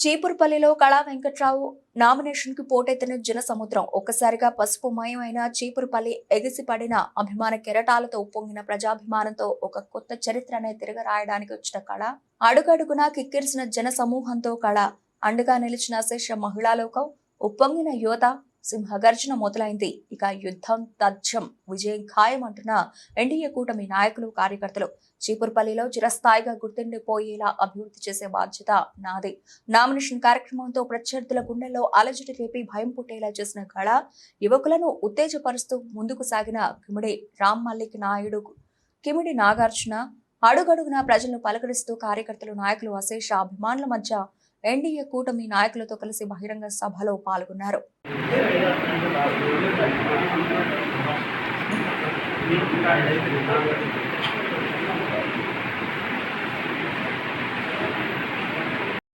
చీపురుపల్లిలో కళా వెంకట్రావు నామినేషన్కి పోటెత్తిన జన సముద్రం ఒక్కసారిగా పసుపు మయమైన చీపురుపల్లి ఎగిసిపడిన అభిమాన కెరటాలతో ఉప్పొంగిన ప్రజాభిమానంతో ఒక కొత్త చరిత్రనే తిరగరాయడానికి వచ్చిన కళ. అడుగడుగునా కిక్కిరిసిన జన సమూహంతో కళ. అండగా నిలిచిన శేష మహిళా లోకం. ఉప్పొంగిన యువత సింహగర్జన మొదలైంది. ఇక యుద్ధం తథ్యం. విజయం ఖాయం అంటున్న ఎన్డీఏ కూటమి నాయకులు కార్యకర్తలు చీపురుపల్లిలో చిరస్థాయిగా గుర్తుండిపోయేలా అభివృద్ధి చేసే బాధ్యత నాది. నామినేషన్ కార్యక్రమంతో ప్రత్యర్థుల గుండెల్లో అలజడి రేపి భయం పుట్టేలా చేసిన కళ యువకులను ఉత్తేజపరుస్తూ ముందుకు సాగిన కిమిడి రామ్ మల్లిక్ నాయుడు కిమిడి నాగార్జున అడుగడుగున ప్రజలను పలకరిస్తూ కార్యకర్తలు నాయకులు అశేష అభిమానుల మధ్య ఎన్డీఏ కూటమి నాయకులతో కలిసి బహిరంగ సభలో పాల్గొన్నారు.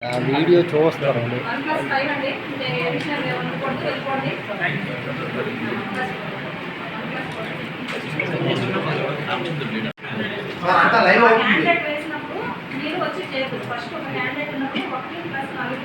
ఆ వీడియో చూస్తారండి అంతా లైవ్ అవుతుంది. క్యాండిడేట్ వేసినప్పుడు మీరు వచ్చి చేయదు ఫస్ట్ ఒక ఒకటి ప్లస్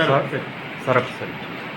सरफ एक्सेल